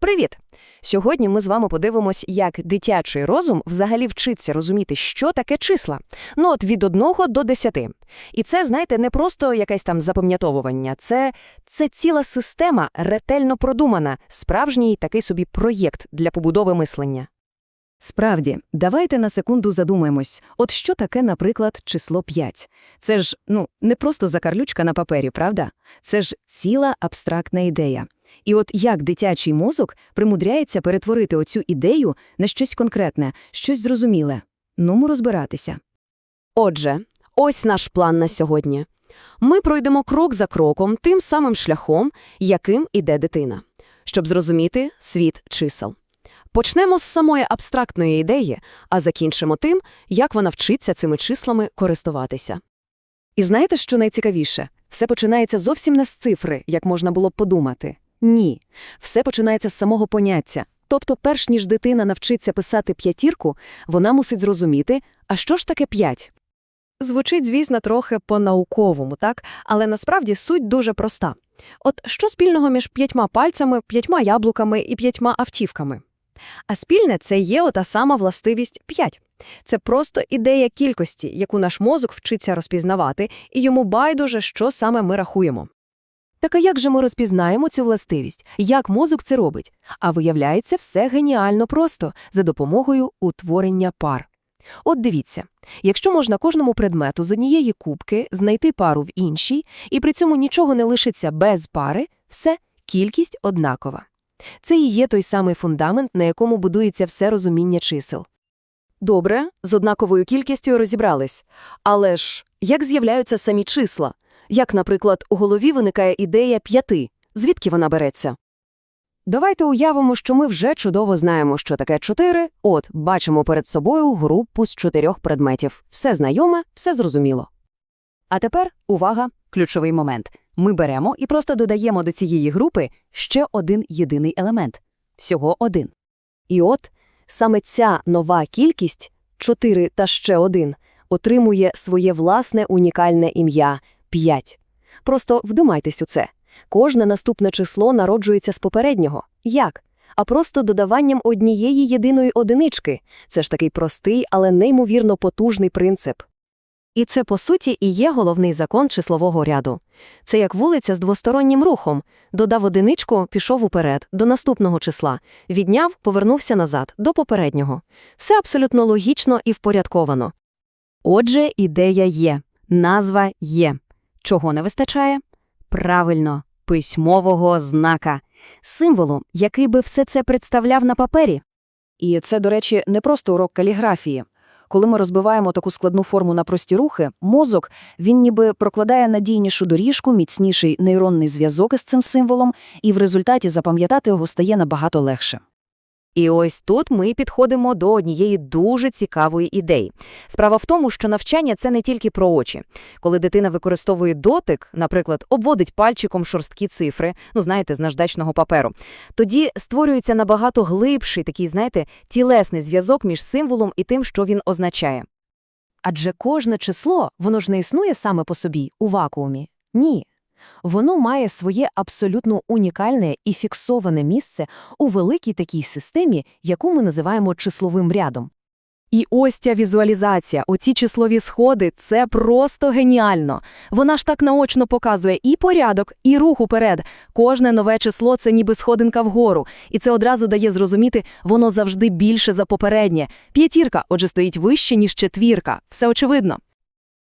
Привіт! Сьогодні ми з вами подивимось, як дитячий розум взагалі вчиться розуміти, що таке числа. Ну от від 1 до 10. І це, знаєте, не просто якесь там запам'ятовування, це, це ціла система, ретельно продумана, справжній такий собі проєкт для побудови мислення. Справді, давайте на секунду задумаємось. От що таке, наприклад, число 5? Це ж, ну, не просто закарлючка на папері, правда? Це ж ціла абстрактна ідея. І от як дитячий мозок примудряється перетворити оцю ідею на щось конкретне, щось зрозуміле. Нумо розбиратися. Отже, ось наш план на сьогодні. Ми пройдемо крок за кроком тим самим шляхом, яким іде дитина, щоб зрозуміти світ чисел. Почнемо з самої абстрактної ідеї, а закінчимо тим, як вона вчиться цими числами користуватися. І знаєте, що найцікавіше? Все починається зовсім не з цифри, як можна було б подумати. Ні. Все починається з самого поняття. Тобто, перш ніж дитина навчиться писати п'ятірку, вона мусить зрозуміти, а що ж таке п'ять? Звучить, звісно, трохи по-науковому, так? Але насправді суть дуже проста. От що спільного між п'ятьма пальцями, п'ятьма яблуками і п'ятьма автівками? А спільне – це є ота сама властивість 5. Це просто ідея кількості, яку наш мозок вчиться розпізнавати, і йому байдуже, що саме ми рахуємо. Так а як же ми розпізнаємо цю властивість? Як мозок це робить? А виявляється, все геніально просто, за допомогою утворення пар. От дивіться, якщо можна кожному предмету з однієї кубки знайти пару в іншій, і при цьому нічого не лишиться без пари, все, кількість однакова. Це і є той самий фундамент, на якому будується все розуміння чисел. Добре, з однаковою кількістю розібрались. Але ж як з'являються самі числа? Як, наприклад, у голові виникає ідея п'яти? Звідки вона береться? Давайте уявимо, що ми вже чудово знаємо, що таке чотири. От, бачимо перед собою групу з чотирьох предметів. Все знайоме, все зрозуміло. А тепер, увага, ключовий момент. Ми беремо і просто додаємо до цієї групи ще один єдиний елемент. Всього один. І от саме ця нова кількість, 4 та ще один, отримує своє власне унікальне ім'я – 5. Просто вдумайтесь у це. Кожне наступне число народжується з попереднього. Як? А просто додаванням однієї єдиної одинички. Це ж такий простий, але неймовірно потужний принцип. І це, по суті, і є головний закон числового ряду. Це як вулиця з двостороннім рухом. Додав одиничку, пішов уперед, до наступного числа. Відняв, повернувся назад, до попереднього. Все абсолютно логічно і впорядковано. Отже, ідея є. Назва є. Чого не вистачає? Правильно, письмового знака. Символу, який би все це представляв на папері. І це, до речі, не просто урок каліграфії. Коли ми розбиваємо таку складну форму на прості рухи, мозок, він ніби прокладає надійнішу доріжку, міцніший нейронний зв'язок із цим символом, і в результаті запам'ятати його стає набагато легше. І ось тут ми підходимо до однієї дуже цікавої ідеї. Справа в тому, що навчання – це не тільки про очі. Коли дитина використовує дотик, наприклад, обводить пальчиком шорсткі цифри, ну, знаєте, з наждачного паперу, тоді створюється набагато глибший такий, знаєте, тілесний зв'язок між символом і тим, що він означає. Адже кожне число, воно ж не існує саме по собі, у вакуумі. Ні. Воно має своє абсолютно унікальне і фіксоване місце у великій такій системі, яку ми називаємо числовим рядом. І ось ця візуалізація, оці числові сходи – це просто геніально. Вона ж так наочно показує і порядок, і рух уперед. Кожне нове число – це ніби сходинка вгору. І це одразу дає зрозуміти, воно завжди більше за попереднє. П'ятірка, отже, стоїть вище, ніж четвірка. Все очевидно.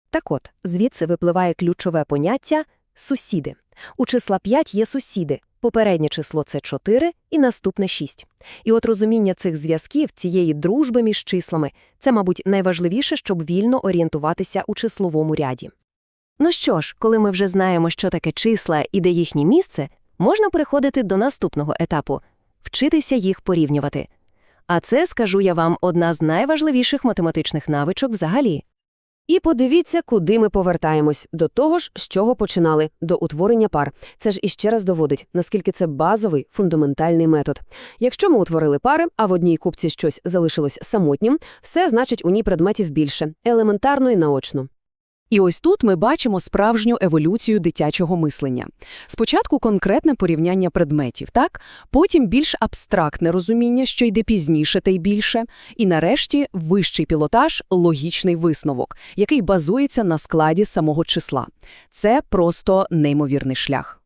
Так от, звідси випливає ключове поняття Сусіди. У числа 5 є сусіди. Попереднє число – це 4 і наступне 6. І от розуміння цих зв'язків, цієї дружби між числами – це, мабуть, найважливіше, щоб вільно орієнтуватися у числовому ряді. Ну що ж, коли ми вже знаємо, що таке числа і де їхнє місце, можна переходити до наступного етапу – вчитися їх порівнювати. А це, скажу я вам, одна з найважливіших математичних навичок взагалі. І подивіться, куди ми повертаємось до того ж, з чого починали до утворення пар. Це ж іще раз доводить, наскільки це базовий фундаментальний метод. Якщо ми утворили пари, а в одній купці щось залишилось самотнім, все значить у ній предметів більше, елементарно і наочно. І ось тут ми бачимо справжню еволюцію дитячого мислення. Спочатку конкретне порівняння предметів, так? Потім більш абстрактне розуміння, що йде пізніше та й більше, і нарешті вищий пілотаж – логічний висновок, який базується на складі самого числа. Це просто неймовірний шлях.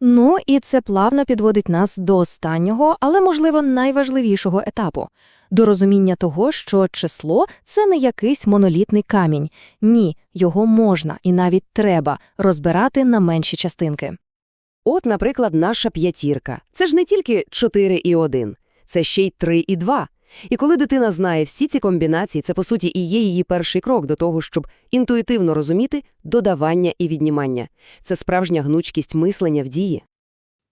Ну і це плавно підводить нас до останнього, але, можливо, найважливішого етапу – до розуміння того, що число – це не якийсь монолітний камінь. Ні, його можна і навіть треба розбирати на менші частинки. От, наприклад, наша п'ятірка. Це ж не тільки 4 і 1, це ще й 3 і 2. І коли дитина знає всі ці комбінації, це, по суті, і є її перший крок до того, щоб інтуїтивно розуміти додавання і віднімання. Це справжня гнучкість мислення в дії.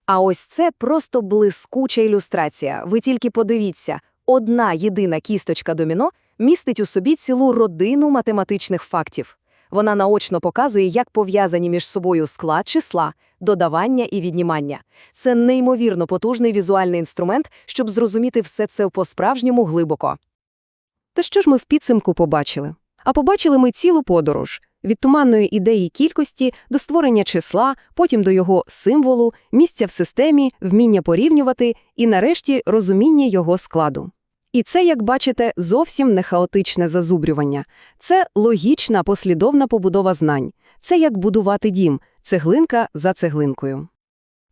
А ось це просто блискуча ілюстрація. Ви тільки подивіться, одна єдина кісточка доміно містить у собі цілу родину математичних фактів. Вона наочно показує, як пов'язані між собою склад числа, додавання і віднімання. Це неймовірно потужний візуальний інструмент, щоб зрозуміти все це по-справжньому глибоко. Та що ж ми в підсумку побачили? А побачили ми цілу подорож – від туманної ідеї кількості до створення числа, потім до його символу, місця в системі, вміння порівнювати і, нарешті, розуміння його складу. І це, як бачите, зовсім не хаотичне зазубрювання. Це логічна, послідовна побудова знань. Це як будувати дім, цеглинка за цеглинкою.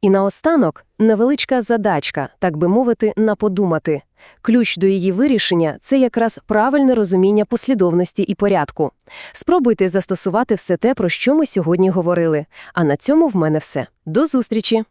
І наостанок невеличка задачка, так би мовити, на подумати. Ключ до її вирішення – це якраз правильне розуміння послідовності і порядку. Спробуйте застосувати все те, про що ми сьогодні говорили. А на цьому в мене все. До зустрічі!